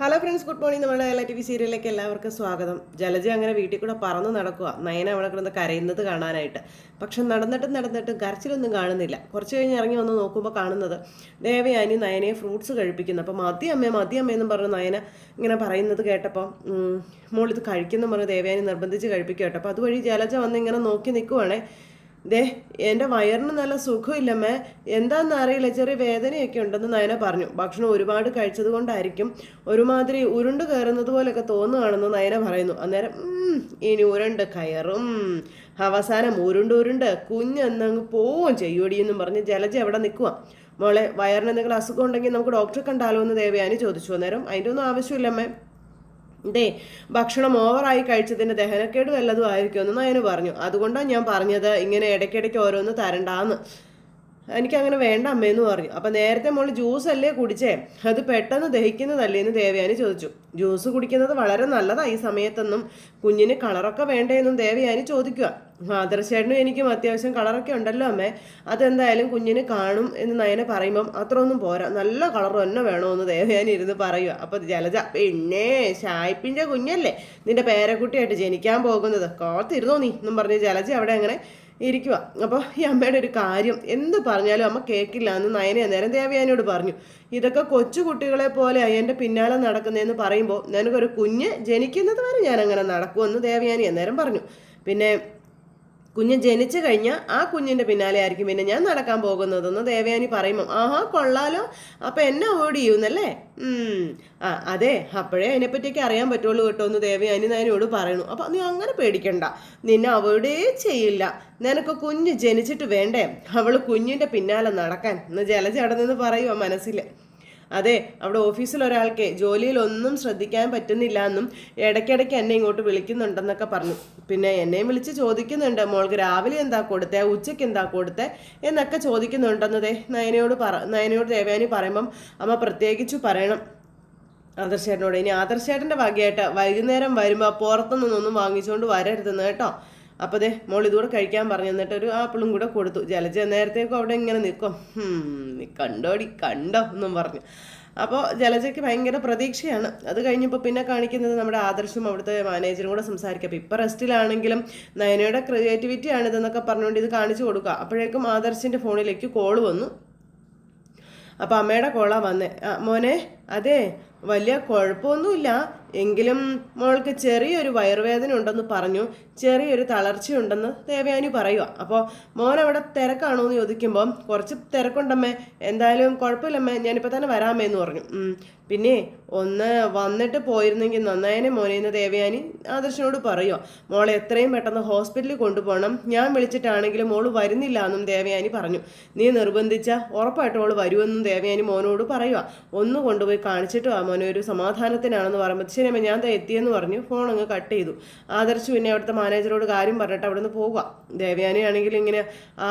Hello friends good morning നമ്മുടെ എല്ലാ T V സീരിയലിലേക്ക് എല്ലാവർക്കും സ്വാഗതം. ജലജ അങ്ങനെ വീട്ടിൽ കൂടെ പറന്ന് നടക്കുക നയന അവിടെ കിടന്ന് കരയുന്നത് കാണാനായിട്ട്. പക്ഷെ നടന്നിട്ടും നടന്നിട്ടും കരച്ചിലൊന്നും കാണുന്നില്ല. കുറച്ച് കഴിഞ്ഞ് ഇറങ്ങി വന്ന് നോക്കുമ്പോൾ കാണുന്നത് ദേവയാനി നയനയെ ഫ്രൂട്ട്സ് കഴിപ്പിക്കുന്നു. അപ്പോൾ മതി അമ്മ മതി അമ്മ പറഞ്ഞ് നയന ഇങ്ങനെ പറയുന്നത് കേട്ടപ്പോൾ മോളിത് കഴിക്കുന്ന പറഞ്ഞ് ദേവയാനി നിർബന്ധിച്ച് കഴിപ്പിക്കുക കേട്ടോ. അപ്പോൾ അതുവഴി ജലജ വന്ന് ഇങ്ങനെ നോക്കി നിൽക്കുവാണേ ദേ എന്റെ വയറിന് നല്ല സുഖമില്ലമ്മേ എന്താണെന്ന് അറിയില്ല ചെറിയ വേദനയൊക്കെ ഉണ്ടെന്ന് നയന പറഞ്ഞു. ഭക്ഷണം ഒരുപാട് കഴിച്ചത് കൊണ്ടായിരിക്കും ഒരുമാതിരി ഉരുണ്ട് കയറുന്നത് പോലെയൊക്കെ തോന്നുകയാണെന്ന് നയന പറയുന്നു. അന്നേരം "ഉം, ഇനി ഉരുണ്ട് കയറും. അവസാനം ഉരുണ്ട് ഉരുണ്ട് കുഞ്ഞെന്നങ്ങ് പോവും ചെയ്യൂടി എന്നും പറഞ്ഞ് ജലജ അവിടെ നിൽക്കുക മോളെ വയറിന് എന്തെങ്കിലും അസുഖം ഉണ്ടെങ്കിൽ നമുക്ക് ഡോക്ടറെ കണ്ടാലോ എന്ന് ദേവയാനി ചോദിച്ചു. അന്നേരം അതിന്റെ ഒന്നും ആവശ്യമില്ലമ്മേ ദേ ഭക്ഷണം ഓവറായി കഴിച്ചതിന്റെ ദഹനക്കേട് വല്ലതും ആയിരിക്കുമെന്ന് നയന് പറഞ്ഞു. അതുകൊണ്ടാണ് ഞാൻ പറഞ്ഞത് ഇങ്ങനെ ഇടയ്ക്കിടയ്ക്ക് ഓരോന്ന് തരണ്ടാന്ന്. എനിക്കങ്ങനെ വേണ്ട അമ്മയെന്ന് പറഞ്ഞു. അപ്പം നേരത്തെ മോൾ ജ്യൂസ് അല്ലേ കുടിച്ചേ? അത് പെട്ടെന്ന് ദഹിക്കുന്നതല്ലേ എന്ന് ദേവയാനി ചോദിച്ചു. ജ്യൂസ് കുടിക്കുന്നത് വളരെ നല്ലതാണ് ഈ സമയത്തൊന്നും. കുഞ്ഞിന് കളറൊക്കെ വേണ്ടേന്നും ദേവയാനി ചോദിക്കുക ആദർശേട്ടനും എനിക്കും അത്യാവശ്യം കളറൊക്കെ ഉണ്ടല്ലോ അമ്മേ. അതെന്തായാലും കുഞ്ഞിന് കാണും എന്ന് നയനെ പറയുമ്പം അത്രയൊന്നും പോരാ. നല്ല കളർ തന്നെ വേണമെന്ന് ദേവയാനി ഇരുന്ന് പറയുക അപ്പോൾ ജലജ പിന്നെ ഷായ്പിന്റെ കുഞ്ഞല്ലേ? നിന്റെ പേരക്കുട്ടിയായിട്ട് ജനിക്കാൻ പോകുന്നത്. കാത്തിരുന്നോ നീ? എന്നും പറഞ്ഞ് ജലജ അവിടെ അങ്ങനെ ഇരിക്കുക അപ്പോൾ ഈ അമ്മയുടെ ഒരു കാര്യം എന്ത് പറഞ്ഞാലും അമ്മ കേൾക്കില്ല എന്ന് നയനെ നേരം ദേവയാനിയോട് പറഞ്ഞു. ഇതൊക്കെ കൊച്ചു കുട്ടികളെ പോലെ എന്റെ പിന്നാലെ നടക്കുന്നതെന്ന് പറയുമ്പോൾ നിനക്കൊരു കുഞ്ഞ് ജനിക്കുന്നത് വരെ ഞാൻ അങ്ങനെ നടക്കുമെന്ന് ദേവയാനി അന്നേരം പറഞ്ഞു. പിന്നെ കുഞ്ഞ് ജനിച്ചു കഴിഞ്ഞാൽ ആ കുഞ്ഞിന്റെ പിന്നാലെ ആയിരിക്കും പിന്നെ ഞാൻ നടക്കാൻ പോകുന്നതെന്ന് ദേവയാനി പറയുമ്പം ആഹാ കൊള്ളാലോ. അപ്പം എന്നെ അവോയ്ഡ് ചെയ്യുന്നല്ലേ. ആ അതെ അപ്പോഴേ അതിനെപ്പറ്റിയൊക്കെ അറിയാൻ പറ്റുള്ളൂ കേട്ടോ എന്ന് ദേവയാനി നയനോട് പറയുന്നു. അപ്പം നീ അങ്ങനെ പേടിക്കണ്ട. നിന്നെ അവോയ്ഡേ ചെയ്യില്ല. നിനക്ക് കുഞ്ഞ് ജനിച്ചിട്ട് വേണ്ടേ? അവൾ കുഞ്ഞിന്റെ പിന്നാലെ നടക്കാൻ. എന്ന് ജലജ അവിടെ നിന്ന് പറയുക മനസ്സിൽ അതെ അവിടെ ഓഫീസിൽ ഒരാൾക്ക് ജോലിയിൽ ഒന്നും ശ്രദ്ധിക്കാൻ പറ്റുന്നില്ല എന്നും ഇടയ്ക്കിടയ്ക്ക് എന്നെ ഇങ്ങോട്ട് വിളിക്കുന്നുണ്ടെന്നൊക്കെ പറഞ്ഞു. പിന്നെ എന്നെയും വിളിച്ച് ചോദിക്കുന്നുണ്ട് മോൾക്ക് രാവിലെ എന്താ കൊടുത്തേ ഉച്ചയ്ക്ക് എന്താ കൊടുത്തേ എന്നൊക്കെ ചോദിക്കുന്നുണ്ടെന്നതേ നയനയോട് പറ നയനയോട് ദേവയാനി പറയുമ്പം അമ്മ പ്രത്യേകിച്ച് പറയണം. ആദർശേട്ടനോട് ഇനി ആദർശേട്ടന്റെ ഭാഗ്യമായിട്ട് വൈകുന്നേരം വരുമ്പോൾ പുറത്തുനിന്നൊന്നും വാങ്ങിച്ചുകൊണ്ട് വരരുതെന്ന് കേട്ടോ. അപ്പോൾ ദേ മോൾ ഇതുകൂടെ കഴിക്കാൻ പറഞ്ഞു. എന്നിട്ട് ഒരു ആപ്പിളും കൂടെ കൊടുത്തു. ജലജ നേരത്തേക്കും അവിടെ ഇങ്ങനെ നിൽക്കും. "ഹും, നീ കണ്ടോടി കണ്ടോ എന്നും പറഞ്ഞു. അപ്പോൾ ജലജയ്ക്ക് ഭയങ്കര പ്രതീക്ഷയാണ്. അത് കഴിഞ്ഞപ്പോൾ പിന്നെ കാണിക്കുന്നത് നമ്മുടെ ആദർശം അവിടുത്തെ മാനേജറും കൂടെ സംസാരിക്കുക അപ്പോൾ ഇപ്പോൾ റെസ്റ്റിലാണെങ്കിലും നയനയുടെ ക്രിയേറ്റിവിറ്റി ആണ് ഇതെന്നൊക്കെ പറഞ്ഞുകൊണ്ട് ഇത് കാണിച്ചു കൊടുക്കുക. അപ്പോഴേക്കും ആദർശിന്റെ ഫോണിലേക്ക് കോൾ വന്നു. അപ്പോൾ അമ്മയുടെ കോളാണ് വന്നേ. മോനെ അതെ വലിയ കുഴപ്പമൊന്നുമില്ല. എങ്കിലും മോൾക്ക് ചെറിയൊരു വയറുവേദന ഉണ്ടെന്ന് പറഞ്ഞു. ചെറിയൊരു തളർച്ചയുണ്ടെന്ന് ദേവയാനി പറയുക അപ്പോൾ മോൻ അവിടെ തിരക്കാണോ എന്ന് ചോദിക്കുമ്പോൾ കുറച്ച് തിരക്കുണ്ടമ്മേ. എന്തായാലും കുഴപ്പമില്ലമ്മേ. ഞാനിപ്പോൾ തന്നെ വരാമേ എന്ന് പറഞ്ഞു പിന്നെ ഒന്ന് വന്നിട്ട് പോയിരുന്നെങ്കിൽ നന്നായനെ മോനെ എന്ന് ദേവയാനി ആദർശനോട് പറയുക മോളെ എത്രയും പെട്ടെന്ന് ഹോസ്പിറ്റലിൽ കൊണ്ടുപോകണം. ഞാൻ വിളിച്ചിട്ടാണെങ്കിലും മോൾ വരുന്നില്ല എന്നും ദേവയാനി പറഞ്ഞു. നീ നിർബന്ധിച്ച ഉറപ്പായിട്ട് മോൾ വരുമെന്നും ദേവയാനി മോനോട് പറയുക ഒന്ന് കൊണ്ടുപോയി കാണിച്ചിട്ട് മോനെ ഒരു സമാധാനത്തിനാണെന്ന് പറയുമ്പോൾ ശരി അമ്മ ഞാൻ എത്തിയെന്ന് പറഞ്ഞു. ഫോൺ അങ്ങ് കട്ട് ചെയ്തു. ആദർശ് പിന്നെ അവിടുത്തെ മാനേജറോട് കാര്യം പറഞ്ഞിട്ട് അവിടെ നിന്ന് പോവുക. ദേവയാനി ആണെങ്കിൽ ഇങ്ങനെ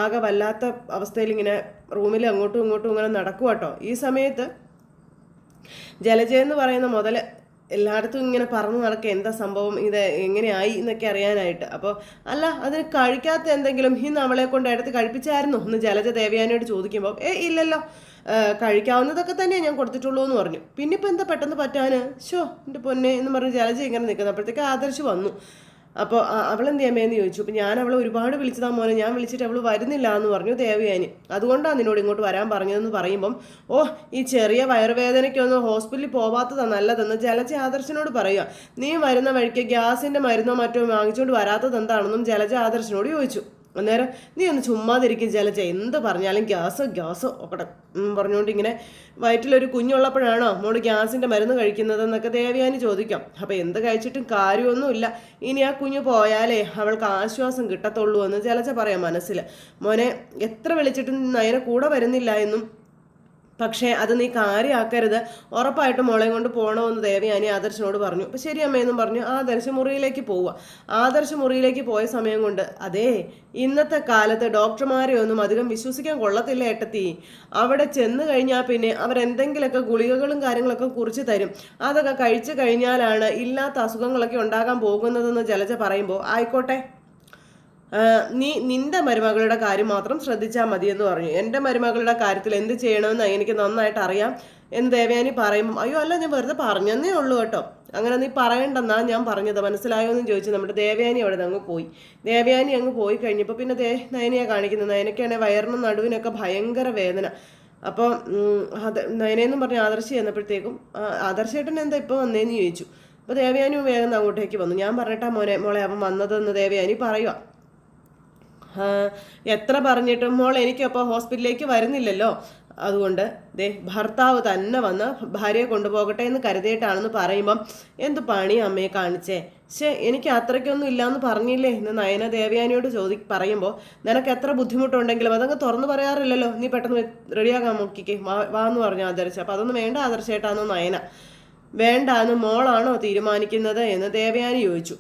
ആകെ വല്ലാത്ത അവസ്ഥയിൽ ഇങ്ങനെ റൂമിൽ അങ്ങോട്ടും ഇങ്ങോട്ടും ഇങ്ങനെ നടക്കുക കേട്ടോ ഈ സമയത്ത് ജലജ എന്ന് പറയുന്ന മുതൽ എല്ലായിടത്തും ഇങ്ങനെ പറഞ്ഞു നടക്കുക. എന്താ സംഭവം? ഇത് എങ്ങനെയായി എന്നൊക്കെ അറിയാനായിട്ട്. അപ്പോൾ അല്ല അതിന് കഴിക്കാത്ത എന്തെങ്കിലും ഇന്ന് അവളെ കൊണ്ട് എടുത്ത് കഴിപ്പിച്ചായിരുന്നു? എന്ന് ജലജ ദേവയാനിയോട് ചോദിക്കുമ്പോൾ ഏ ഇല്ലല്ലോ. കഴിക്കാവുന്നതൊക്കെ തന്നെയാണ് ഞാൻ കൊടുത്തിട്ടുള്ളൂ എന്ന് പറഞ്ഞു. പിന്നെ ഇപ്പം എന്താ പെട്ടെന്ന് പറ്റാന്? ഷോ എന്റെ പൊന്നെ എന്ന് പറഞ്ഞ് ജലജ ഇങ്ങനെ നിൽക്കുന്നത് അപ്പോഴത്തേക്ക് ആദർശ് വന്നു. അപ്പോൾ അവളെന്ത് ചെയ്യാമേന്ന് ചോദിച്ചു. അപ്പോൾ ഞാൻ അവളെ ഒരുപാട് വിളിച്ചതാ മോനെ. ഞാൻ വിളിച്ചിട്ട് അവൾ വരുന്നില്ല എന്ന് പറഞ്ഞു ദേവയാനി. അതുകൊണ്ടാണ് നിന്നോട് ഇങ്ങോട്ട് വരാൻ പറഞ്ഞതെന്ന് പറയുമ്പം ഓ ഈ ചെറിയ വയറുവേദനയ്ക്കൊന്ന് ഹോസ്പിറ്റലിൽ പോവാത്തതാണ് നല്ലതെന്ന് ജലജ ആദർശനോട് പറയുക നീ വരുന്ന വഴിക്ക് ഗ്യാസിന്റെ മരുന്നോ മറ്റോ വാങ്ങിച്ചുകൊണ്ട് വരാത്തത് എന്താണെന്നും ജലജ ആദർശനോട് ചോദിച്ചു. അന്നേരം നീ ഒന്ന് ചുമ്മാതിരിക്കും ജലജ എന്ത് പറഞ്ഞാലും ഗ്യാസ് ഗ്യാസ് ഒക്കെ പറഞ്ഞുകൊണ്ട് ഇങ്ങനെ വയറ്റിലൊരു കുഞ്ഞുള്ളപ്പോഴാണോ മോൾ ഗ്യാസിന്റെ മരുന്ന് കഴിക്കുന്നതെന്നൊക്കെ ദേവയാനി ചോദിക്കാം. അപ്പോൾ എന്ത് കഴിച്ചിട്ടും കാര്യമൊന്നുമില്ല. ഇനി ആ കുഞ്ഞ് പോയാലേ അവൾക്ക് ആശ്വാസം കിട്ടത്തുള്ളൂ എന്ന് ചേലച്ച പറയാം മനസ്സിൽ മോനെ എത്ര വിളിച്ചിട്ടും നയനെ കൂടെ വരുന്നില്ല എന്നും പക്ഷേ അത് നീ കാര്യമാക്കരുത് ഉറപ്പായിട്ടും മോളെയും കൊണ്ട് പോകണമെന്ന് ദേവയാനി ആദർശനോട് പറഞ്ഞു. അപ്പം ശരി അമ്മയെന്നും പറഞ്ഞു. ആദർശ മുറിയിലേക്ക് പോവുക. ആദർശ മുറിയിലേക്ക് പോയ സമയം കൊണ്ട് അതേ ഇന്നത്തെ കാലത്ത് ഡോക്ടർമാരെ ഒന്നും അധികം വിശ്വസിക്കാൻ കൊള്ളത്തില്ല ഏട്ടത്തി. അവിടെ ചെന്ന് കഴിഞ്ഞാൽ പിന്നെ അവരെന്തെങ്കിലുമൊക്കെ ഗുളികകളും കാര്യങ്ങളൊക്കെ കുറിച്ച് തരും. അതൊക്കെ കഴിച്ചു കഴിഞ്ഞാലാണ് ഇല്ലാത്ത അസുഖങ്ങളൊക്കെ ഉണ്ടാകാൻ പോകുന്നതെന്ന് ജലജ പറയുമ്പോൾ ആയിക്കോട്ടെ. നീ നിന്റെ മരുമകളുടെ കാര്യം മാത്രം ശ്രദ്ധിച്ചാൽ മതി എന്ന് പറഞ്ഞു. എന്റെ മരുമകളുടെ കാര്യത്തിൽ എന്ത് ചെയ്യണമെന്ന് എനിക്ക് നന്നായിട്ട് അറിയാം. എന്ന് ദേവയാനി പറയുമ്പം അയ്യോ അല്ല ഞാൻ വെറുതെ പറഞ്ഞെന്നേ ഉള്ളൂ കേട്ടോ. അങ്ങനെ നീ പറയണ്ടെന്നാ ഞാൻ പറഞ്ഞത്. മനസ്സിലായോ എന്ന് ചോദിച്ചു നമ്മുടെ ദേവയാനി അവിടെ അങ്ങ് പോയി. ദേവയാനി അങ്ങ് പോയി കഴിഞ്ഞപ്പോൾ പിന്നെ ദേ നയനയെ കാണിക്കുന്നത്. നയനയ്ക്കാണെങ്കിൽ വയറിനും നടുവിനൊക്കെ ഭയങ്കര വേദന. അപ്പോൾ അത് നയനയെന്നും പറഞ്ഞ് ആദർശി ചെന്നപ്പോഴത്തേക്കും ആദർശേട്ടൻ എന്താ ഇപ്പോൾ വന്നേന്ന് ചോദിച്ചു. അപ്പോൾ ദേവയാനി വേഗം അങ്ങോട്ടേക്ക് വന്നു. ഞാൻ പറഞ്ഞിട്ടാ മോനെ മോളെ അവൻ വന്നതെന്ന് ദേവയാനി പറയുക എത്ര പറഞ്ഞിട്ടും മോൾ എനിക്കപ്പോൾ ഹോസ്പിറ്റലിലേക്ക് വരുന്നില്ലല്ലോ. അതുകൊണ്ട് ദേ ഭർത്താവ് തന്നെ വന്ന് ഭാര്യയെ കൊണ്ടുപോകട്ടെ എന്ന് കരുതിയിട്ടാണെന്ന് പറയുമ്പം എന്ത് പണി അമ്മയെ കാണിച്ചേ? ശേ എനിക്ക് അത്രയ്ക്കൊന്നും ഇല്ലാന്ന് പറഞ്ഞില്ലേ? എന്ന് നയന ദേവയാനിയോട് ചോദി പറയുമ്പോൾ നിനക്ക് എത്ര ബുദ്ധിമുട്ടുണ്ടെങ്കിലും അതങ്ങ് തുറന്നു പറയാറില്ലല്ലോ. നീ പെട്ടെന്ന് റെഡിയാകാൻ നോക്കിക്കേ. വാ എന്ന് പറഞ്ഞു ആദർശ അപ്പം അതൊന്നും വേണ്ട ആദർശേട്ടാന്ന് നയന. വേണ്ടാന്ന് മോളാണോ തീരുമാനിക്കുന്നത്? എന്ന് ദേവയാനി ചോദിച്ചു.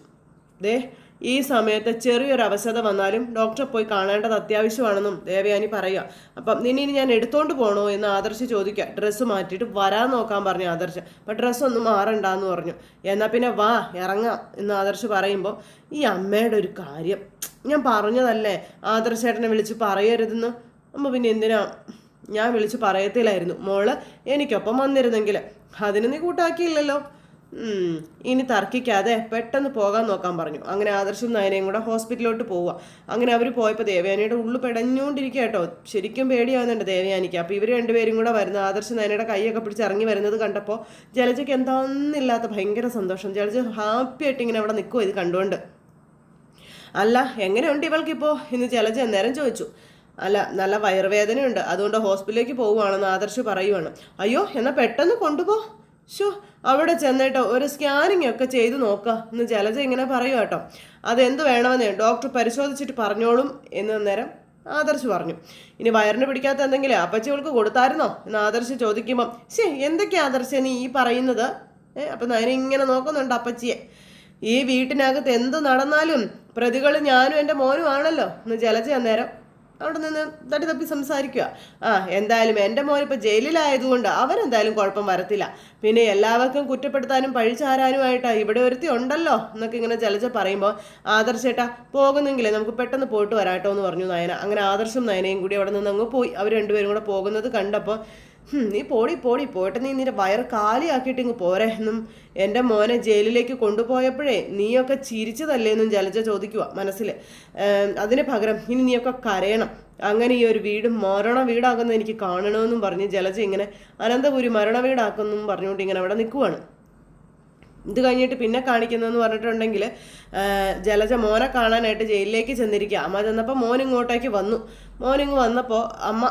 ദേ ഈ സമയത്ത് ചെറിയൊരു അവശത വന്നാലും ഡോക്ടറെ പോയി കാണേണ്ടത് അത്യാവശ്യമാണെന്നും ദേവയാനി പറയുക. അപ്പം നിന്നെ ഇനി ഞാൻ എടുത്തോണ്ട് പോകണോ എന്ന് ആദർശ് ചോദിക്കുക. ഡ്രസ്സ് മാറ്റിയിട്ട് വരാൻ നോക്കാൻ പറഞ്ഞു ആദർശ്. അപ്പം ഡ്രസ്സൊന്നും മാറണ്ടെന്ന് പറഞ്ഞു. എന്നാൽ പിന്നെ വാ ഇറങ്ങാം എന്ന് ആദർശ് പറയുമ്പോൾ ഈ അമ്മയുടെ ഒരു കാര്യം. ഞാൻ പറഞ്ഞതല്ലേ ആദർശ് ആദർശേട്ടനെ വിളിച്ച് പറയരുതെന്ന്? അമ്മ പിന്നെ എന്തിനാ? ഞാൻ വിളിച്ച് പറയത്തില്ലായിരുന്നു. മോൾ എനിക്കൊപ്പം വന്നിരുന്നെങ്കിൽ അതിന് നീ കൂട്ടാക്കിയില്ലല്ലോ. ഇനി തർക്കിക്കാതെ പെട്ടെന്ന് പോകാൻ നോക്കാൻ പറഞ്ഞു. അങ്ങനെ ആദർശും നയനയും കൂടെ ഹോസ്പിറ്റലിലോട്ട് പോവുക. അങ്ങനെ അവർ പോയപ്പോൾ ദേവയാനിയുടെ ഉള്ളു പെടഞ്ഞുകൊണ്ടിരിക്കുക കേട്ടോ ശരിക്കും പേടിയാവുന്നുണ്ട് ദേവയാനിക്ക്. അപ്പോൾ ഇവർ രണ്ടുപേരും കൂടെ വരുന്ന. ആദർശ് നയനയുടെ കൈയൊക്കെ പിടിച്ച് ഇറങ്ങി വരുന്നത് കണ്ടപ്പോൾ ജലജയ്ക്ക് എന്താണെന്നില്ലാത്ത ഭയങ്കര സന്തോഷം. ജലജ ഹാപ്പി ആയിട്ട് ഇങ്ങനെ അവിടെ നിൽക്കുമോ ഇത് കണ്ടുകൊണ്ട് അല്ല എങ്ങനെയുണ്ട് ഇവൾക്കിപ്പോൾ ഇന്ന് ജലജ നേരം ചോദിച്ചു. അല്ല നല്ല വയറുവേദനയുണ്ട്. അതുകൊണ്ട് ഹോസ്പിറ്റലിലേക്ക് പോവുകയാണെന്ന് ആദർശ് പറയുവാണ്. അയ്യോ എന്നാൽ പെട്ടെന്ന് കൊണ്ടുപോ. ഷോ അവിടെ ചെന്നിട്ട് ഒരു സ്കാനിങ് ഒക്കെ ചെയ്ത് നോക്കുക എന്ന് ജലജ ഇങ്ങനെ പറയുക കേട്ടോ. അതെന്ത് വേണമെന്ന് ഡോക്ടർ പരിശോധിച്ചിട്ട് പറഞ്ഞോളും എന്ന് നേരം ആദർശ് പറഞ്ഞു. ഇനി വയറിന് പിടിക്കാത്ത എന്തെങ്കിലും അപ്പച്ചികൾക്ക് കൊടുത്തായിരുന്നോ എന്ന് ആദർശ് ചോദിക്കുമ്പം ശേ എന്തൊക്കെയാ ആദർശ നീ ഈ പറയുന്നത്? ഏഹ് അപ്പം ഞാൻ ഇങ്ങനെ നോക്കുന്നുണ്ട് അപ്പച്ചിയെ. ഈ വീട്ടിനകത്ത് എന്ത് നടന്നാലും പ്രതികൾ ഞാനും എന്റെ മോനും ആണല്ലോ എന്ന് ജലജ അന്നേരം അവിടെ നിന്ന് തട്ടി തപ്പി സംസാരിക്കുക. ആ എന്തായാലും എന്റെ മോൻ ഇപ്പോൾ ജയിലിലായതുകൊണ്ട് അവരെന്തായാലും കുഴപ്പം വരത്തില്ല. പിന്നെ എല്ലാവർക്കും കുറ്റപ്പെടുത്താനും പഴിച്ചാരാനുമായിട്ടാ ഇവിടെ ഒരുത്തി ഉണ്ടല്ലോ എന്നൊക്കെ ഇങ്ങനെ ജലജ പറയുമ്പോൾ ആദർശേട്ടാ പോകുന്നെങ്കിലേ നമുക്ക് പെട്ടെന്ന് പോയിട്ട് വരാട്ടോ എന്ന് പറഞ്ഞു നയന. അങ്ങനെ ആദർശം നയനയും കൂടി അവിടെ നിന്ന് അങ്ങ് പോയി. അവർ രണ്ടുപേരും കൂടെ പോകുന്നത് കണ്ടപ്പോൾ "ഹും, നീ പോടി പോടി. പോയിട്ട് നീ നിന്റെ വയറ് കാലിയാക്കിയിട്ട് ഇങ്ങ് പോരെ. എന്നും എന്റെ മോനെ ജയിലിലേക്ക് കൊണ്ടുപോയപ്പോഴേ നീയൊക്കെ ചിരിച്ചതല്ലേ എന്നും ജലജ ചോദിക്കുക മനസ്സിൽ അതിന് പകരം ഇനി നീയൊക്കെ കരയണം. അങ്ങനെ ഈ ഒരു വീട് മരണ വീടാകുന്നത് എനിക്ക് കാണണമെന്നും പറഞ്ഞ് ജലജ ഇങ്ങനെ അനന്തപുരി മരണ വീടാക്കുന്നു പറഞ്ഞുകൊണ്ട് ഇങ്ങനെ അവിടെ നിൽക്കുവാണ്. ഇത് കഴിഞ്ഞിട്ട് പിന്നെ കാണിക്കുന്നതെന്ന് പറഞ്ഞിട്ടുണ്ടെങ്കിൽ ജലജ മോനെ കാണാനായിട്ട് ജയിലിലേക്ക് ചെന്നിരിക്കുക. അമ്മ ചെന്നപ്പോൾ മോൻ ഇങ്ങോട്ടേക്ക് വന്നു. മോൻ വന്നപ്പോൾ അമ്മ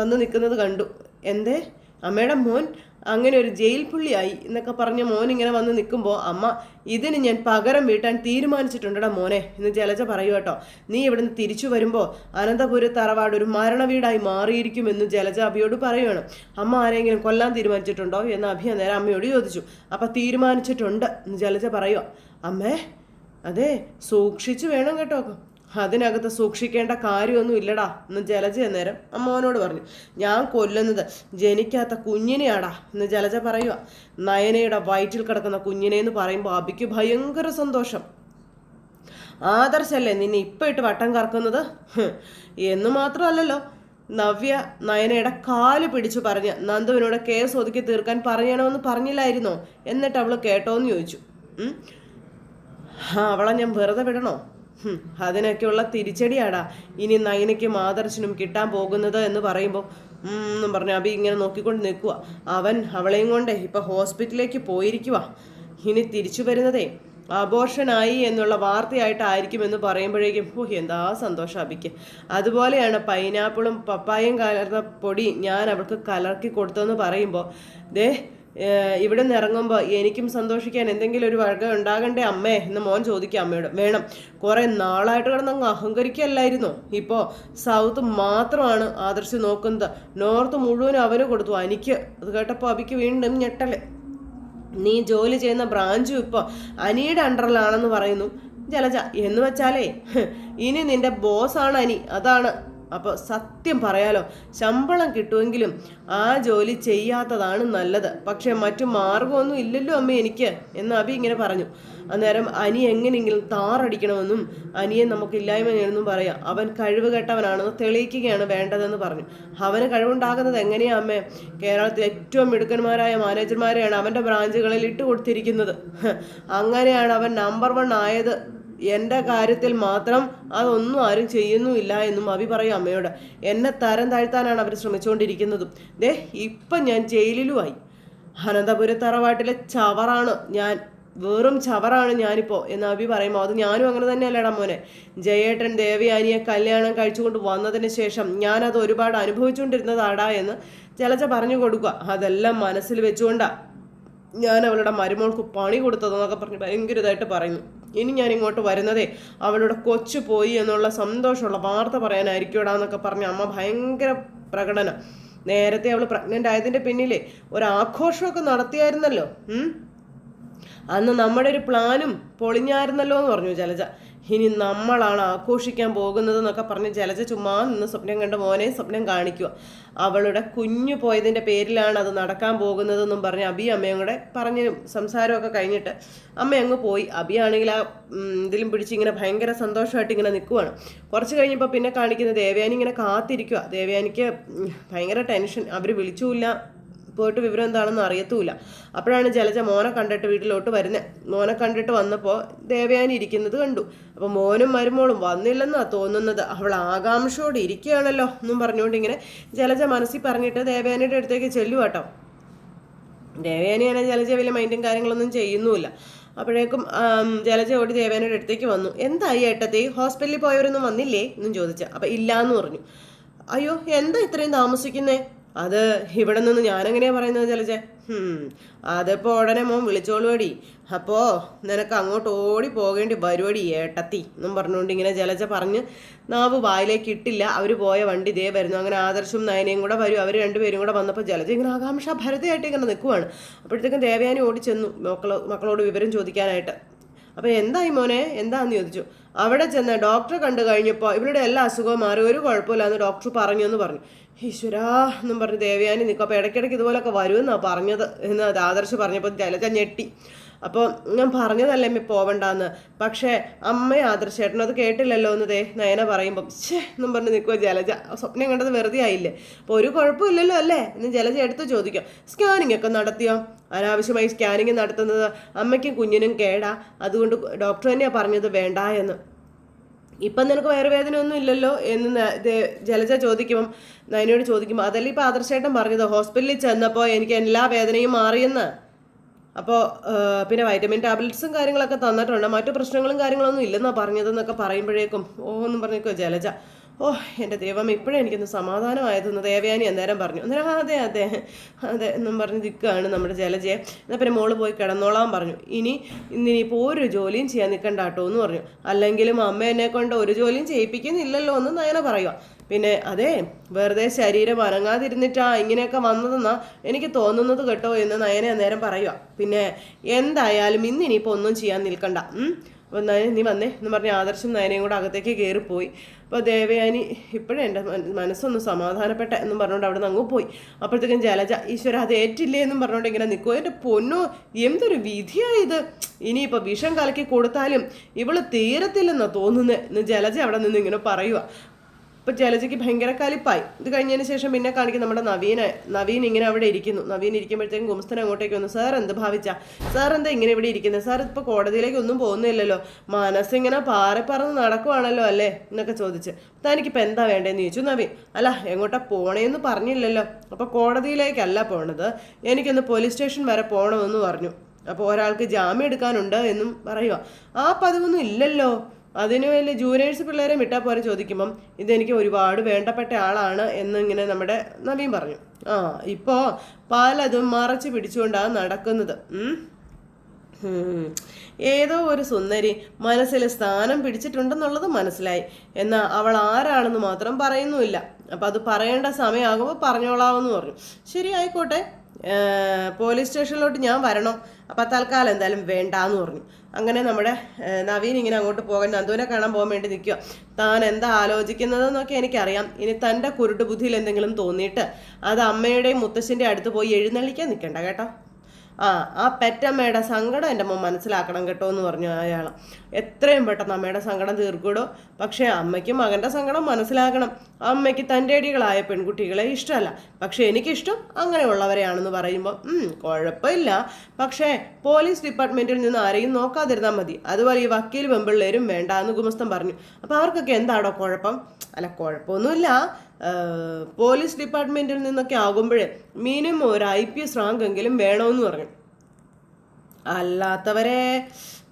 വന്ന് നിൽക്കുന്നത് കണ്ടു. എന്തേ? അമ്മയുടെ മോൻ അങ്ങനെ ഒരു ജയിൽ പുള്ളിയായി എന്നൊക്കെ പറഞ്ഞ മോൻ ഇങ്ങനെ വന്ന് നിൽക്കുമ്പോൾ അമ്മ ഇതിന് ഞാൻ പകരം വീട്ടാൻ തീരുമാനിച്ചിട്ടുണ്ടടാ മോനെ എന്ന് ജലജ പറയൂ കേട്ടോ. നീ ഇവിടുന്ന് തിരിച്ചു വരുമ്പോൾ അനന്തപുര തറവാട് ഒരു മരണ വീടായി മാറിയിരിക്കുമെന്ന് ജലജ അഭിയോട് പറയുകയാണ് അമ്മ ആരെങ്കിലും കൊല്ലാൻ തീരുമാനിച്ചിട്ടുണ്ടോ എന്ന് അഭി അന്നേരം അമ്മയോട് ചോദിച്ചു. അപ്പം തീരുമാനിച്ചിട്ടുണ്ട് എന്ന് ജലജ പറയുക അമ്മേ അതെ സൂക്ഷിച്ചു വേണം കേട്ടോ. അതിനകത്ത് സൂക്ഷിക്കേണ്ട കാര്യമൊന്നും ഇല്ലടാ എന്ന് ജലജ അന്നേരം അമ്മോനോട് പറഞ്ഞു. ഞാൻ കൊല്ലുന്നത് ജനിക്കാത്ത കുഞ്ഞിനെയാടാ എന്ന് ജലജ പറയുക നയനയുടെ വയറ്റിൽ കിടക്കുന്ന കുഞ്ഞിനെ എന്ന് പറയുമ്പോൾ അബിക്ക് ഭയങ്കര സന്തോഷം. ആദർശല്ലേ നിന്നെ ഇപ്പം ഇട്ട് വട്ടം കറക്കുന്നത്? എന്ന് മാത്രമല്ലല്ലോ നവ്യ നയനയുടെ കാൽ പിടിച്ചു പറഞ്ഞ്. നന്ദുവിനോട് കേസ് ഒതുക്കി തീർക്കാൻ പറയണമെന്ന് പറഞ്ഞില്ലായിരുന്നോ? എന്നിട്ട് അവൾ കേട്ടോന്ന് ചോദിച്ചു. അവളെ ഞാൻ വെറുതെ വിടണോ? അതിനൊക്കെയുള്ള തിരിച്ചടിയാടാ. ഇനി നയനയ്ക്കും ആദർശനും കിട്ടാൻ പോകുന്നത് എന്ന് പറയുമ്പോൾ എന്നും പറഞ്ഞു അബി ഇങ്ങനെ നോക്കിക്കൊണ്ട് നിൽക്കുക അവൻ അവളെയും കൊണ്ട് ഇപ്പം ഹോസ്പിറ്റലിലേക്ക് പോയിരിക്കുക ഇനി തിരിച്ചു വരുന്നതേ അബോർഷനായി എന്നുള്ള വാർത്തയായിട്ടായിരിക്കും എന്ന് പറയുമ്പോഴേക്കും ഓ എന്താ സന്തോഷം അബിക്ക്. അതുപോലെയാണ് പൈനാപ്പിളും പപ്പായയും കലർന്ന പൊടി ഞാൻ അവൾക്ക് കലർക്കി കൊടുത്തതെന്ന് പറയുമ്പോൾ ദേ ഇവിടെ നിന്ന് ഇറങ്ങുമ്പോൾ എനിക്കും സന്തോഷിക്കാൻ എന്തെങ്കിലും ഒരു വഴക ഉണ്ടാകണ്ടേ അമ്മേ എന്ന് മോൻ ചോദിക്കുക അമ്മയോട്. വേണം. കുറേ നാളായിട്ട് കിടന്നങ്ങ് അഹങ്കരിക്കല്ലായിരുന്നു ഇപ്പോൾ സൗത്ത് മാത്രമാണ് ആദർശ് നോക്കുന്നത്. നോർത്ത് മുഴുവനും അവന് കൊടുത്തു. അനിക്ക് അത് കേട്ടപ്പോൾ അബിക്ക് വീണ്ടും ഞെട്ടൽ. നീ ജോലി ചെയ്യുന്ന ബ്രാഞ്ചും ഇപ്പോൾ അനിയുടെ അണ്ടറിലാണെന്ന് പറയുന്നു. ജലജ എന്ന് വെച്ചാലേ ഇനി നിന്റെ ബോസാണ് അനി. അതാണ് അപ്പോൾ സത്യം പറയാലോ ശമ്പളം കിട്ടുമെങ്കിലും ആ ജോലി ചെയ്യാത്തതാണ് നല്ലത്. പക്ഷേ മറ്റു മാർഗമൊന്നും ഇല്ലല്ലോ അമ്മ എനിക്ക് എന്ന് അബി ഇങ്ങനെ പറഞ്ഞു. അന്നേരം അനി എങ്ങനെയെങ്കിലും താറടിക്കണമെന്നും അനിയെ നമുക്കില്ലായ്മ എന്നും പറയാം. അവൻ കഴിവ് കെട്ടവനാണെന്ന് തെളിയിക്കുകയാണ് വേണ്ടതെന്ന് പറഞ്ഞു. അവന് കഴിവുണ്ടാകുന്നത് എങ്ങനെയാ അമ്മേ? കേരളത്തിൽ ഏറ്റവും മിടുക്കന്മാരായ മാനേജർമാരെയാണ് അവന്റെ ബ്രാഞ്ചുകളിൽ ഇട്ട് കൊടുത്തിരിക്കുന്നത്. അങ്ങനെയാണ് അവൻ നമ്പർ വൺ ആയത്. എന്റെ കാര്യത്തിൽ മാത്രം അതൊന്നും ആരും ചെയ്യുന്നുമില്ല എന്നും അഭി പറയും അമ്മയോട്. എന്നെ തരം താഴ്ത്താനാണ് അവർ ശ്രമിച്ചുകൊണ്ടിരിക്കുന്നതും. ദേ ഇപ്പം ഞാൻ ജയിലിലുമായി. അനന്തപുര തറവാട്ടിലെ ചവറാണ് ഞാൻ. വെറും ചവറാണ് ഞാനിപ്പോൾ എന്ന് അഭി പറയുമ്പോൾ അത് ഞാനും അങ്ങനെ തന്നെയല്ലേടാ മോനെ. ജയേട്ടൻ ദേവയാനിയെ കല്യാണം കഴിച്ചുകൊണ്ട് വന്നതിന് ശേഷം ഞാനത് ഒരുപാട് അനുഭവിച്ചുകൊണ്ടിരുന്നതാടാ എന്ന് ചിലച്ച പറഞ്ഞു കൊടുക്കുക. അതെല്ലാം മനസ്സിൽ വെച്ചുകൊണ്ടാ ഞാൻ അവളുടെ മരുമോൾക്ക് പണി കൊടുത്തതെന്നൊക്കെ പറഞ്ഞ് ഭയങ്കര ഇതായിട്ട് പറയുന്നു. ഇനി ഞാൻ ഇങ്ങോട്ട് വരുന്നതേ അവളുടെ കൊച്ചു പോയി എന്നുള്ള സന്തോഷമുള്ള വാർത്ത പറയാനായിരിക്കും എന്നൊക്കെ പറഞ്ഞ് അമ്മ ഭയങ്കര പ്രകടനം നേരത്തെ അവൾ പ്രഗ്നന്റ് ആയതിന്റെ പിന്നിലെ ഒരാഘോഷമൊക്കെ നടത്തിയായിരുന്നല്ലോ? അന്ന് നമ്മുടെ ഒരു പ്ലാനും പൊളിഞ്ഞായിരുന്നല്ലോ എന്ന് പറഞ്ഞു ജലജ ഇനി നമ്മളാണ് ആഘോഷിക്കാൻ പോകുന്നത് എന്നൊക്കെ പറഞ്ഞ് ജലജ ചുമ്മാ നിന്ന് സ്വപ്നം കണ്ട മോനെ സ്വപ്നം കാണിക്കുക. അവളുടെ കുഞ്ഞു പോയതിന്റെ പേരിലാണ് അത് നടക്കാൻ പോകുന്നതെന്നും പറഞ്ഞ് അബി അമ്മയും കൂടെ പറഞ്ഞ് സംസാരമൊക്കെ കഴിഞ്ഞിട്ട് അമ്മ അങ്ങ് പോയി. അബിയാണെങ്കിൽ ആ ഇതിലും പിടിച്ച് ഇങ്ങനെ ഭയങ്കര സന്തോഷമായിട്ട് ഇങ്ങനെ നിൽക്കുവാണ്. കുറച്ച് കഴിഞ്ഞപ്പോൾ പിന്നെ കാണിക്കുന്നത് ദേവയാനി ഇങ്ങനെ കാത്തിരിക്കുക. ദേവയാനിക്ക് ഭയങ്കര ടെൻഷൻ. അവർ വിളിച്ചുമില്ല. പോയിട്ട് വിവരം എന്താണെന്ന് അറിയത്തൂല അപ്പോഴാണ് ജലജ മോനെ കണ്ടിട്ട് വീട്ടിലോട്ട് വരുന്നത് മോനെ കണ്ടിട്ട് വന്നപ്പോൾ ദേവയാനി ഇരിക്കുന്നത് കണ്ടു. അപ്പോൾ മോനും മരുമോളും വന്നില്ലെന്നാണ് തോന്നുന്നത്. അവൾ ആകാംക്ഷയോടെ ഇരിക്കുകയാണല്ലോ എന്നും പറഞ്ഞുകൊണ്ട് ഇങ്ങനെ ജലജ മനസ്സിൽ പറഞ്ഞിട്ട് ദേവയാനിയുടെ അടുത്തേക്ക് ചെല്ലുവാട്ടോ ദേവയാനി അങ്ങനെ ജലജ വലിയ മൈൻഡും കാര്യങ്ങളൊന്നും ചെയ്യുന്നുമില്ല. അപ്പോഴേക്കും ജലജ ഓടി ദേവേനയുടെ അടുത്തേക്ക് വന്നു. എന്തായി ഏട്ടത്തി? ഹോസ്പിറ്റലിൽ പോയവരൊന്നും വന്നില്ലേ? എന്നും ചോദിച്ചു. അപ്പം ഇല്ലയെന്ന് പറഞ്ഞു. അയ്യോ എന്താ ഇത്രയും താമസിക്കുന്നേ? അത് ഇവിടെ നിന്ന് ഞാനെങ്ങനെയാ പറയുന്നത് ഹും, അതിപ്പോ ഉടനെ മോൻ വിളിച്ചോളുവടി. അപ്പോ നിനക്ക് അങ്ങോട്ട് ഓടി പോകേണ്ടി വരുവടി ഏട്ടത്തി എന്നും പറഞ്ഞുകൊണ്ട് ഇങ്ങനെ ജലജ പറഞ്ഞ് നാവ് വായിലേക്ക് ഇട്ടില്ല. അവർ പോയ വണ്ടി ഇതേ വരുന്നു. അങ്ങനെ ആദർശും നയനയും കൂടെ വരും. അവർ രണ്ടുപേരും കൂടെ വന്നപ്പോൾ ജലജ ഇങ്ങനെ ആകാംക്ഷ ഭരതയായിട്ട് ഇങ്ങനെ നിൽക്കുവാണ് അപ്പോഴത്തേക്കും ദേവയാനി ഓടി ചെന്നു മക്കളോ മക്കളോട് വിവരം ചോദിക്കാനായിട്ട്. അപ്പോൾ എന്തായി മോനെ? എന്താന്ന് ചോദിച്ചു. അവിടെ ചെന്ന് ഡോക്ടറെ കണ്ടു കഴിഞ്ഞപ്പോൾ ഇവരുടെ എല്ലാ അസുഖവും മാറി. ഒരു കുഴപ്പമില്ലാന്ന് ഡോക്ടർ പറഞ്ഞു എന്ന് പറഞ്ഞു. ഈശ്വരാ എന്നും പറഞ്ഞ് ദേവയാനി നിൽക്കും അപ്പോൾ ഇടയ്ക്കിടയ്ക്ക് ഇതുപോലൊക്കെ വരുമെന്നാണ് പറഞ്ഞത്. എന്ന് അത് ആദർശ് പറഞ്ഞപ്പോൾ ജലജ ഞെട്ടി. അപ്പോൾ ഞാൻ പറഞ്ഞതല്ലേ അമ്മ പോവണ്ടെന്ന്. പക്ഷേ അമ്മ ആദർശേട്ടനും അത് കേട്ടില്ലല്ലോ എന്ന് ദേ നയന പറയുമ്പം ഛേ എന്നും പറഞ്ഞ് നിൽക്കുക ജലജ. സ്വപ്നം കണ്ടത് വെറുതെ ആയില്ലേ? അപ്പോൾ ഒരു കുഴപ്പമില്ലല്ലോ അല്ലേ? എന്ന് ജലജ എടുത്ത് ചോദിക്കാം സ്കാനിങ് ഒക്കെ നടത്തിയോ? അനാവശ്യമായി സ്കാനിങ് നടത്തുന്നത് അമ്മയ്ക്കും കുഞ്ഞിനും കേടാ. അതുകൊണ്ട് ഡോക്ടർ തന്നെയാണ് പറഞ്ഞത് വേണ്ട എന്ന് ഇപ്പം നിനക്ക് വയറുവേദന ഒന്നും ഇല്ലല്ലോ എന്ന് ജലജ ചോദിക്കുമ്പം നയനോട് ചോദിക്കുമ്പോൾ അതല്ലേ ഇപ്പം ആദർശേട്ടൻ പറഞ്ഞത്? ഹോസ്പിറ്റലിൽ ചെന്നപ്പോൾ എനിക്ക് എല്ലാ വേദനയും മാറിയെന്ന്. അപ്പോൾ പിന്നെ വൈറ്റമിൻ ടാബ്ലറ്റ്സും കാര്യങ്ങളൊക്കെ തന്നിട്ടുണ്ട്. മറ്റു പ്രശ്നങ്ങളും കാര്യങ്ങളൊന്നും ഇല്ലെന്നാണ് പറഞ്ഞതെന്നൊക്കെ പറയുമ്പോഴേക്കും ഓ എന്നും പറഞ്ഞേക്കോ ജലജ. ഓ എന്റെ ദൈവം ഇപ്പോഴും എനിക്കൊന്ന് സമാധാനമായതെന്ന് ദേവയാനി അന്നേരം പറഞ്ഞു. അന്നേരം അതെ അതെ അതെ എന്നും പറഞ്ഞ് നിൽക്കുകയാണ് നമ്മുടെ ജലജയെ. എന്നാൽ പിന്നെ മോൾ പോയി കിടന്നോളാം പറഞ്ഞു. ഇനി ഇന്നിനിപ്പോൾ ഒരു ജോലിയും ചെയ്യാൻ നിൽക്കണ്ട കേട്ടോ എന്ന് പറഞ്ഞു. അല്ലെങ്കിലും അമ്മ എന്നെ കൊണ്ട് ഒരു ജോലിയും ചെയ്യിപ്പിക്കുന്നില്ലല്ലോ എന്ന് നയന പറയുക പിന്നെ അതെ വെറുതെ ശരീരം അനങ്ങാതിരുന്നിട്ടാ ഇങ്ങനെയൊക്കെ വന്നതെന്നാ എനിക്ക് തോന്നുന്നത് കേട്ടോ എന്ന് നയന അന്നേരം പറയുക പിന്നെ എന്തായാലും ഇന്ന് ഇനിയിപ്പോൾ ഒന്നും ചെയ്യാൻ നിൽക്കണ്ട. അപ്പം നയന നീ വന്നേ എന്ന് പറഞ്ഞ് ആദർശം നയനയും കൂടെ അകത്തേക്ക് കയറിപ്പോയി. അപ്പോൾ ദേവയാനി ഇപ്പോഴും എന്റെ മന- മനസ്സൊന്ന് സമാധാനപ്പെട്ട എന്നും പറഞ്ഞുകൊണ്ട് അവിടെ നിന്ന് അങ്ങ് പോയി. അപ്പോഴത്തേക്കും ജലജ ഈശ്വര അത് ഏറ്റില്ലേ? എന്നും പറഞ്ഞുകൊണ്ട് ഇങ്ങനെ നിൽക്കുമോ എന്റെ പൊന്നോ എന്തൊരു വിധിയായത്? ഇനിയിപ്പോൾ വിഷം കലക്കി കൊടുത്താലും ഇവൾ തീരത്തില്ലെന്നാണ് തോന്നുന്നത് ജലജ അവിടെ നിന്ന് ഇങ്ങനെ പറയുക ഇപ്പൊ ജലജയ്ക്ക് ഭയങ്കര കലിപ്പായി. ഇത് കഴിഞ്ഞതിന് ശേഷം പിന്നെ കാണിക്കും നമ്മുടെ നവീന. നവീൻ ഇങ്ങനെ അവിടെ ഇരിക്കുന്നു. നവീൻ ഇരിക്കുമ്പോഴത്തേക്കും ഗുംസ്തൻ അങ്ങോട്ടേക്ക് വന്നു. സാർ എന്ത് ഭാവിച്ച? സാർ എന്താ ഇങ്ങനെ ഇവിടെ ഇരിക്കുന്നത് സാർ ഇപ്പൊ കോടതിയിലേക്ക് ഒന്നും പോകുന്നില്ലല്ലോ. മനസ്സിങ്ങനെ പാറി പറന്ന് നടക്കുവാണല്ലോ അല്ലേ? എന്നൊക്കെ ചോദിച്ച്. തനിക്കിപ്പോൾ എന്താ വേണ്ടതെന്ന് ചോദിച്ചു നവീൻ. അല്ല എങ്ങോട്ടാ പോണേന്ന് പറഞ്ഞില്ലല്ലോ. അപ്പൊ കോടതിയിലേക്കല്ല പോണത്. എനിക്കൊന്ന് പോലീസ് സ്റ്റേഷൻ വരെ പോകണമെന്ന് പറഞ്ഞു. അപ്പോൾ ഒരാൾക്ക് ജാമ്യം എടുക്കാനുണ്ട് എന്നും പറയുക ആ പതിവൊന്നും ഇല്ലല്ലോ. അതിന് വലിയ ജൂനിയേഴ്സ് പിള്ളേരെ വിട്ടാൽ പോലെ ചോദിക്കുമ്പം ഇതെനിക്ക് ഒരുപാട് വേണ്ടപ്പെട്ട ആളാണ് എന്നിങ്ങനെ നമ്മുടെ നവീൻ പറഞ്ഞു. ആ ഇപ്പോൾ പലതും മറച്ച് പിടിച്ചുകൊണ്ടാണ് നടക്കുന്നത്. ഏതോ ഒരു സുന്ദരി മനസ്സിൽ സ്ഥാനം പിടിച്ചിട്ടുണ്ടെന്നുള്ളത് മനസ്സിലായി. എന്നാൽ അവൾ ആരാണെന്ന് മാത്രം പറയുന്നുമില്ല. അപ്പം അത് പറയേണ്ട സമയമാകുമ്പോൾ പറഞ്ഞോളാമെന്ന് പറഞ്ഞു. ശരി ആയിക്കോട്ടെ പോലീസ് സ്റ്റേഷനിലോട്ട് ഞാൻ വരണം. അപ്പം തൽക്കാലം എന്തായാലും വേണ്ടാന്ന് പറഞ്ഞു. അങ്ങനെ നമ്മുടെ നവീൻ ഇങ്ങനെ അങ്ങോട്ട് പോകാൻ നന്ദുവിനെ കാണാൻ പോകാൻ വേണ്ടി നിൽക്കുക താൻ എന്താ ആലോചിക്കുന്നതെന്നൊക്കെ എനിക്കറിയാം. ഇനി തന്റെ കുരുട്ട് ബുദ്ധിയിൽ എന്തെങ്കിലും തോന്നിയിട്ട് അത് അമ്മയുടെയും മുത്തശ്ശന്റെ അടുത്ത് പോയി എഴുന്നള്ളിക്കാൻ നിൽക്കണ്ട കേട്ടോ. ആ ആ പെറ്റമ്മയുടെ സങ്കടം എന്റെ അമ്മ മനസ്സിലാക്കണം കേട്ടോ എന്ന് പറഞ്ഞു അയാൾ. എത്രയും പെട്ടെന്ന് അമ്മയുടെ സങ്കടം തീർക്കൂടോ? പക്ഷേ അമ്മയ്ക്ക് മകന്റെ സങ്കടം മനസ്സിലാക്കണം അമ്മയ്ക്ക് തന്റെ അടികളായ പെൺകുട്ടികളെ ഇഷ്ടമല്ല. പക്ഷേ എനിക്കിഷ്ടം അങ്ങനെയുള്ളവരെയാണെന്ന് പറയുമ്പോൾ കുഴപ്പമില്ല. പക്ഷേ പോലീസ് ഡിപ്പാർട്ട്മെന്റിൽ നിന്ന് ആരെയും നോക്കാതിരുന്നാൽ മതി. അതുപോലെ ഈ വക്കീൽ വെമ്പിള്ളേരും വേണ്ട എന്ന് ഗുമസ്തം പറഞ്ഞു. അപ്പോൾ അവർക്കൊക്കെ എന്താണോ കുഴപ്പം? അല്ല കുഴപ്പമൊന്നുമില്ല. പോലീസ് ഡിപ്പാർട്ട്മെന്റിൽ നിന്നൊക്കെ ആകുമ്പോഴേ മിനിമം ഒരു ഐ പി എസ് റാങ്ക് എങ്കിലും വേണമെന്ന് പറഞ്ഞു. അല്ലാത്തവരെ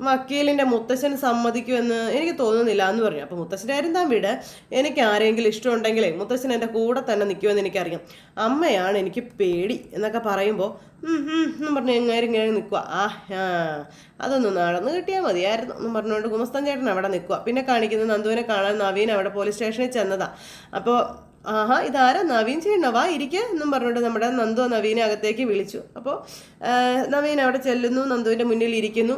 വക്കീലിന്റെ മുത്തശ്ശൻ സമ്മതിക്കുമെന്ന് എനിക്ക് തോന്നുന്നില്ല എന്ന് പറഞ്ഞു. അപ്പോൾ മുത്തശ്ശന്റെ കാര്യം താൻ വിട്. എനിക്ക് ആരെങ്കിലും ഇഷ്ടമുണ്ടെങ്കിലേ മുത്തശ്ശൻ എന്റെ കൂടെ തന്നെ നിൽക്കുമെന്ന് എനിക്കറിയാം. അമ്മയാണ് എനിക്ക് പേടി എന്നൊക്കെ പറയുമ്പോൾ എന്നും പറഞ്ഞ് എങ്ങനെ ഇങ്ങനെ നിൽക്കുക ആ ആ അതൊന്ന് നടന്ന് കിട്ടിയാൽ മതിയായിരുന്നു എന്നും പറഞ്ഞുകൊണ്ട് ഗുമസ്തൻ ചേട്ടൻ അവിടെ നിൽക്കുക പിന്നെ കാണിക്കുന്നത് നന്ദുവിനെ കാണാൻ നവീൻ അവിടെ പോലീസ് സ്റ്റേഷനിൽ ചെന്നതാ. അപ്പോൾ ആഹാ ഇതാരാ? നവീൻ ചെയ്യണ വാ ഇരിക്കുക എന്നും പറഞ്ഞുകൊണ്ട് നമ്മുടെ നന്ദു നവീനെ അകത്തേക്ക് വിളിച്ചു. അപ്പോൾ നവീൻ അവിടെ ചെല്ലുന്നു നന്ദുവിന്റെ മുന്നിൽ ഇരിക്കുന്നു.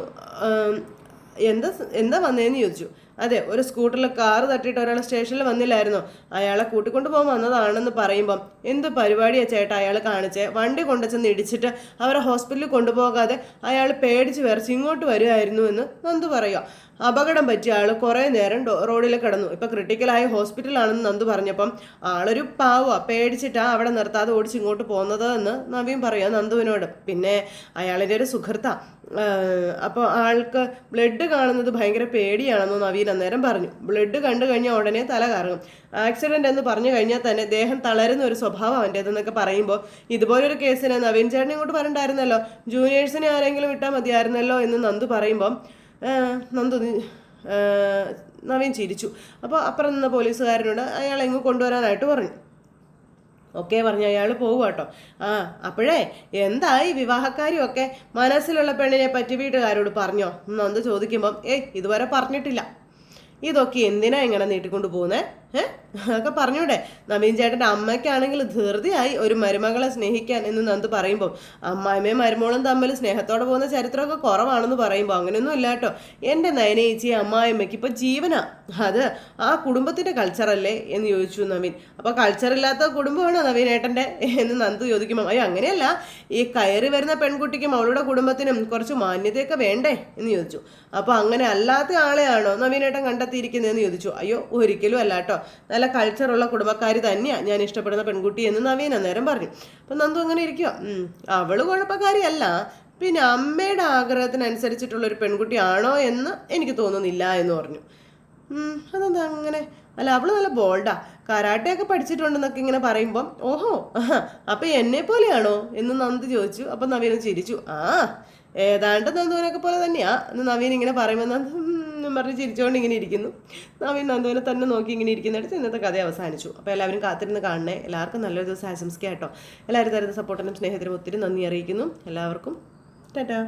എന്താ എന്താ വന്നതെന്ന് ചോദിച്ചു. അതെ ഒരു സ്കൂട്ടറിൽ കാർ തട്ടിയിട്ട് ഒരാൾ സ്റ്റേഷനിൽ വന്നില്ലായിരുന്നോ? അയാളെ കൂട്ടിക്കൊണ്ട് പോകാൻ വന്നതാണെന്ന് പറയുമ്പം എന്ത് പരിപാടിയാ ചേട്ടാ അയാൾ കാണിച്ചേ? വണ്ടി കൊണ്ടുവച്ചെന്ന് ഇടിച്ചിട്ട് അവരെ ഹോസ്പിറ്റലിൽ കൊണ്ടുപോകാതെ അയാൾ പേടിച്ച് വരച്ച് ഇങ്ങോട്ട് വരുമായിരുന്നു എന്ന് നന്ദു പറയുക അപകടം പറ്റിയ ആൾ കുറേ നേരം റോഡിൽ കിടന്നു. ഇപ്പോൾ ക്രിട്ടിക്കലായ ഹോസ്പിറ്റലാണെന്ന് നന്ദു പറഞ്ഞപ്പം ആളൊരു പാവുക പേടിച്ചിട്ടാണ് അവിടെ നിർത്താതെ ഓടിച്ച് ഇങ്ങോട്ട് പോകുന്നത് എന്ന് നവീൻ പറയുക നന്ദുവിനോട്. പിന്നെ അയാളിന്റെ ഒരു സുഹൃത്ത. അപ്പോൾ ആൾക്ക് ബ്ലഡ് കാണുന്നത് ഭയങ്കര പേടിയാണെന്ന് നവീൻ അന്നേരം പറഞ്ഞു. ബ്ലഡ് കണ്ടു കഴിഞ്ഞാൽ ഉടനെ തല കറങ്ങും. ആക്സിഡന്റ് എന്ന് പറഞ്ഞു കഴിഞ്ഞാൽ തന്നെ ദേഹം തളരുന്ന ഒരു സ്വഭാവം അവന്റേതെന്നൊക്കെ പറയുമ്പോൾ ഇതുപോലൊരു കേസിന് നവീൻ ചേട്ടനെ ഇങ്ങോട്ട് പറഞ്ഞിട്ടായിരുന്നല്ലോ ജൂനിയേഴ്സിനെ ആരെങ്കിലും വിട്ടാൽ മതിയായിരുന്നല്ലോ എന്ന് നന്ദു പറയുമ്പോൾ നന്ദു നവീൻ ചിരിച്ചു. അപ്പോൾ അപ്പുറം നിന്ന പോലീസുകാരനോട് അയാളെ എങ്ങ് കൊണ്ടുവരാനായിട്ട് പറഞ്ഞു. ഓക്കെ പറഞ്ഞു അയാൾ പോകുക കേട്ടോ ആ അപ്പോഴേ എന്തായി വിവാഹക്കാരിയൊക്കെ? മനസ്സിലുള്ള പെണ്ണിനെ പറ്റി വീട്ടുകാരോട് പറഞ്ഞോ? എന്നൊന്ന് ചോദിക്കുമ്പം ഏയ് ഇതുവരെ പറഞ്ഞിട്ടില്ല. ഇതൊക്കെ എന്തിനാ ഇങ്ങനെ നീട്ടിക്കൊണ്ട് പോകുന്നേ? ഏ? അതൊക്കെ പറഞ്ഞൂടെ. നവീൻ ചേട്ടന്റെ അമ്മയ്ക്കാണെങ്കിൽ ധൃതിയായി ഒരു മരുമകളെ സ്നേഹിക്കാൻ എന്ന് നന്ദ് പറയുമ്പോൾ അമ്മായിമ്മയും മരുമോളും തമ്മിൽ സ്നേഹത്തോടെ പോകുന്ന ചരിത്രമൊക്കെ കുറവാണെന്ന് പറയുമ്പോൾ അങ്ങനെയൊന്നും ഇല്ല കേട്ടോ. എന്റെ നയനേച്ചി അമ്മായിമ്മയ്ക്ക് ഇപ്പം ജീവനാ. അത് ആ കുടുംബത്തിന്റെ കൾച്ചറല്ലേ എന്ന് ചോദിച്ചു നവീൻ. അപ്പോൾ കൾച്ചറില്ലാത്ത കുടുംബമാണോ നവീൻ ഏട്ടന്റെ എന്ന് നന്ദ് ചോദിക്കുമ്പോൾ അയ്യോ അങ്ങനെയല്ല. ഈ കയറി വരുന്ന പെൺകുട്ടിക്കും അവളുടെ കുടുംബത്തിനും കുറച്ച് മാന്യതയൊക്കെ വേണ്ടേ? എന്ന് ചോദിച്ചു. അപ്പോൾ അങ്ങനെ അല്ലാത്ത ആളെയാണോ നവീനേട്ടൻ കണ്ടെത്തിയിരിക്കുന്നതെന്ന് ചോദിച്ചു. അയ്യോ ഒരിക്കലും അല്ല കേട്ടോ. നല്ല കൾച്ചറുള്ള കുടുംബക്കാർ തന്നെയാണ് ഞാൻ ഇഷ്ടപ്പെടുന്ന പെൺകുട്ടി എന്ന് നവീൻ അന്നേരം പറഞ്ഞു. അപ്പം നന്ദു അങ്ങനെ ഇരിക്കുക അവൾ കുഴപ്പക്കാരിയല്ല. പിന്നെ അമ്മയുടെ ആഗ്രഹത്തിനനുസരിച്ചിട്ടുള്ള ഒരു പെൺകുട്ടിയാണോ എന്ന് എനിക്ക് തോന്നുന്നില്ല എന്ന് പറഞ്ഞു. അതെന്താ അങ്ങനെ? അല്ല അവൾ നല്ല ബോൾഡാ കരാട്ടയൊക്കെ പഠിച്ചിട്ടുണ്ടെന്നൊക്കെ ഇങ്ങനെ പറയുമ്പം ഓഹോ അപ്പൊ എന്നെ പോലെയാണോ എന്ന് നന്ദി ചോദിച്ചു. അപ്പൊ നവീൻ ചിരിച്ചു. ആ ഏതാണ്ട് നന്ദുവിനൊക്കെ പോലെ തന്നെയാ. എന്ന് നവീൻ ഇങ്ങനെ പറയുമ്പോൾ എന്നും പറഞ്ഞ് ചിരിച്ചുകൊണ്ട് ഇങ്ങനെ ഇരിക്കുന്നു. നവീൻ നന്ദുവിനെ തന്നെ നോക്കി ഇങ്ങനെ ഇരിക്കുന്നിടത്ത് ഇന്നത്തെ കഥ അവസാനിച്ചു. അപ്പോൾ എല്ലാവരും കാത്തിരുന്ന് കാണണേ. എല്ലാവർക്കും നല്ലൊരു ദിവസം ആശംസിക്കാം കേട്ടോ. എല്ലാവരും തരുന്ന സപ്പോർട്ടിനും സ്നേഹത്തിനും ഒത്തിരി നന്ദി അറിയിക്കുന്നു. എല്ലാവർക്കും ടാറ്റാ.